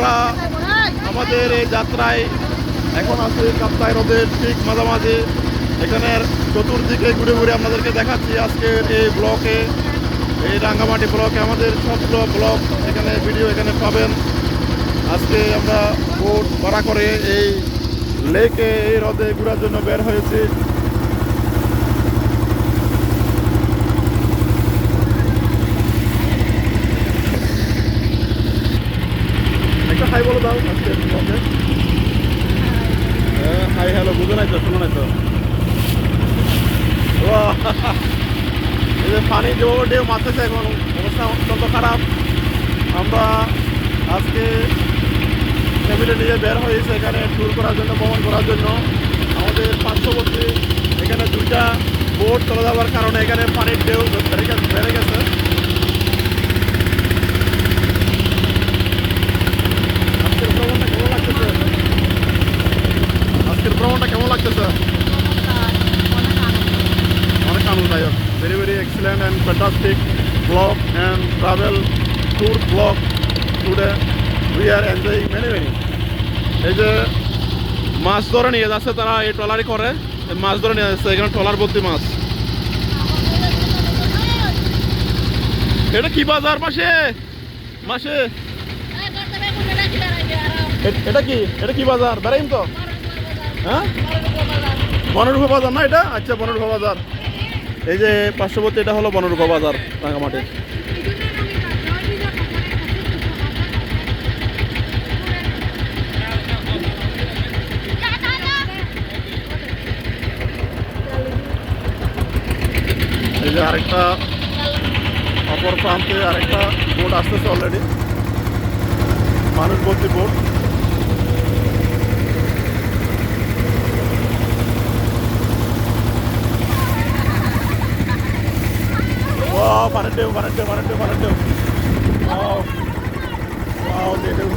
আমরা আমাদের এই যাত্রায় এখন আছি কাপ্তাই হ্রদের ঠিক মাঝামাঝি। এখানের চতুর্দিকে ঘুরে ঘুরে আপনাদেরকে দেখাচ্ছি আজকের এই ব্লকে, এই রাঙ্গামাটি ব্লকে, আমাদের সবগুলো ব্লক। এখানে ভিডিও এখানে পাবেন। আজকে আমরা বোট ভাড়া করে এই লেকে, এই হ্রদে ঘোরার জন্য বের হয়েছি একটা হাই বলে দাও, আজকে হ্যাঁ হাই, হ্যালো, বুঝো নাই তো শোনো নাই তো এই যে পানি যেভাবে ঢেউ মারতেছে এখন, অবস্থা অত্যন্ত খারাপ। আমরা আজকে ফ্যামিলি নিয়ে বের হয়েছে এখানে ট্যুর করার জন্য, ভ্রমণ করার জন্য। আমাদের পার্শ্ববর্তী এখানে দুইটা বোট চলে যাওয়ার কারণে এখানে পানির ঢেউ বেড়ে গেছে বেড়ে গেছে আজকের ভ্রমণটা কেমন লাগতেছে আজকের ভ্রমণটা কেমন লাগতেছে আনন্দদায়ক very very excellent and fantastic blog and travel tour blog today we are enjoying many many এই যে মাছ ধরে নিয়ে যাচ্ছে তারা, এই ট্রলারি করে। মাছ ধরে নিয়ে যাচ্ছে, এখানে ট্রলার ভর্তি মাছ। এটা কি বাজার পাশে মাসে? এটা কি? এটা কি বাজার? বেড়াইম তো। হ্যাঁ? বনরূপা বাজার না এটা? আচ্ছা বনরূপা বাজার। এই যে পার্শ্ববর্তী, এটা হলো বনরূপা বাজার রাঙামাটির এই যে আরেকটা অপর প্রান্তে আরেকটা বোট আসতেছে অলরেডি মানুষ ভর্তি বোট। Wow. Wow, ঢেউ ঢেউ।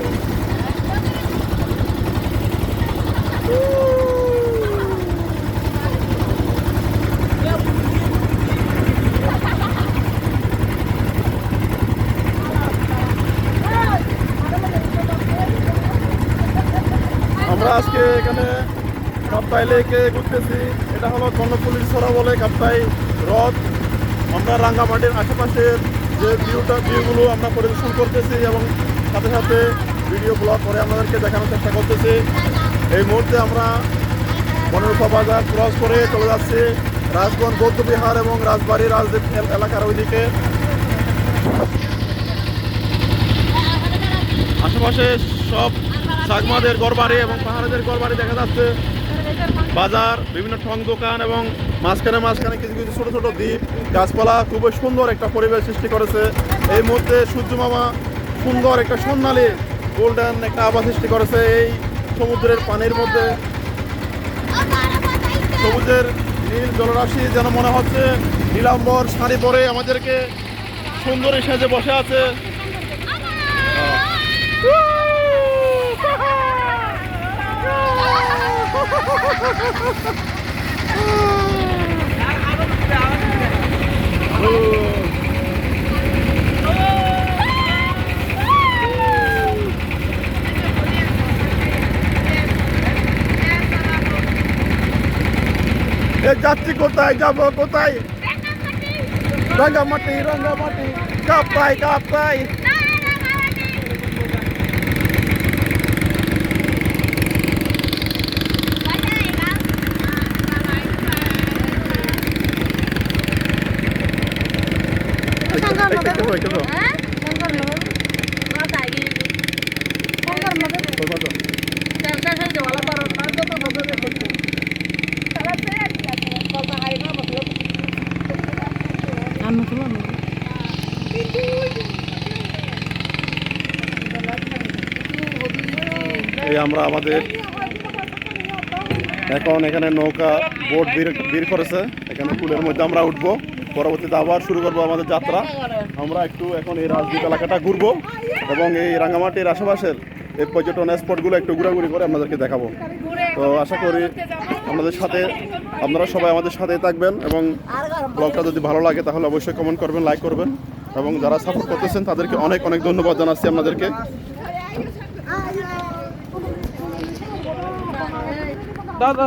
আমরা আজকে এখানে কাপ্তাই লেকে ঘুরতেছি এটা হলো কর্ণফুলির ছড়া বলে কাপ্তাই হ্রদ আমরা রাঙ্গামাটির আশেপাশের যে ভিউটা ভিউগুলো আমরা পরিদর্শন করতেছি এবং সাথে সাথে ভিডিও ব্লগ করে আমাদেরকে দেখানোর চেষ্টা করতেছি। এই মুহূর্তে আমরা বনরূপা বাজার ক্রস করে চলে যাচ্ছি রাজগঞ্জ, বৌদ্ধবিহার এবং রাজবাড়ি রাজদ্বীপ এল- এলাকার ওইদিকে। আশেপাশে সব সাগমাদের গড়বাড়ি এবং পাহাড়েদের গড়বাড়ি দেখা যাচ্ছে। বাজার, বিভিন্ন ঠং দোকান এবং মাঝখানে মাঝখানে কিছু কিছু ছোট ছোট দ্বীপ, গাছপালা, খুবই সুন্দর একটা পরিবেশ সৃষ্টি করেছে। এই মুহূর্তে সূর্য মামা সুন্দর একটা সোনালি গোল্ডেন একটা আভা সৃষ্টি করেছে এই সমুদ্রের পানির মধ্যে। সবুজের নীল জলরাশি যেন মনে হচ্ছে নীলাম্বর শাড়ি পরে আমাদেরকে সুন্দরী সেজে বসে আছে। যাচ্ছি কোথায়? যাব কোথায়? রাঙ্গামাটি রাঙ্গামাটি কাপ্তাই কাপ্তাই এই আমরা আমাদের এখন এখানে নৌকা বোট বীর করেছে। এখানে কুলের মধ্যে আমরা উঠবো। পরবর্তীতে আবার শুরু করব আমাদের যাত্রা। আমরা একটু এখন এই রাজদ্বীপ এলাকাটা ঘুরবো এবং এই রাঙামাটির আশেপাশের এই পর্যটন স্পটগুলো একটু ঘোরাঘুরি করে আপনাদেরকে দেখাবো। তো আশা করি আপনাদের সাথে আপনারা সবাই আমাদের সাথে থাকবেন এবং ব্লগটা যদি ভালো লাগে তাহলে অবশ্যই কমেন্ট করবেন লাইক করবেন এবং যারা সাপোর্ট করতেছেন তাদেরকে অনেক অনেক ধন্যবাদ জানাচ্ছি আপনাদেরকে। দাদা